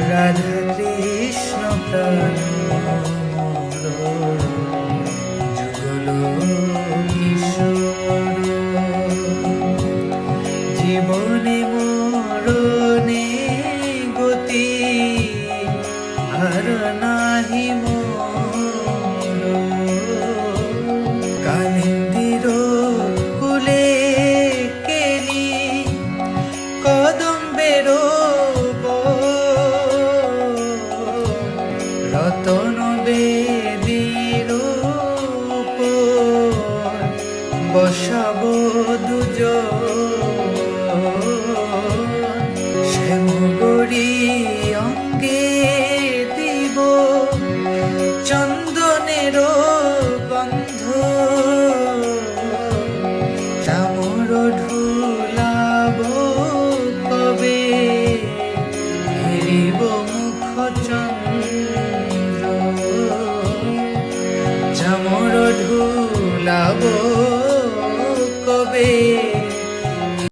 রাধা কৃষ্ণ যুগল জীবনে মরণে গতি আর নাহি মোর রতন বেদির বসব দুজ শ্যামগরি চামর কবে?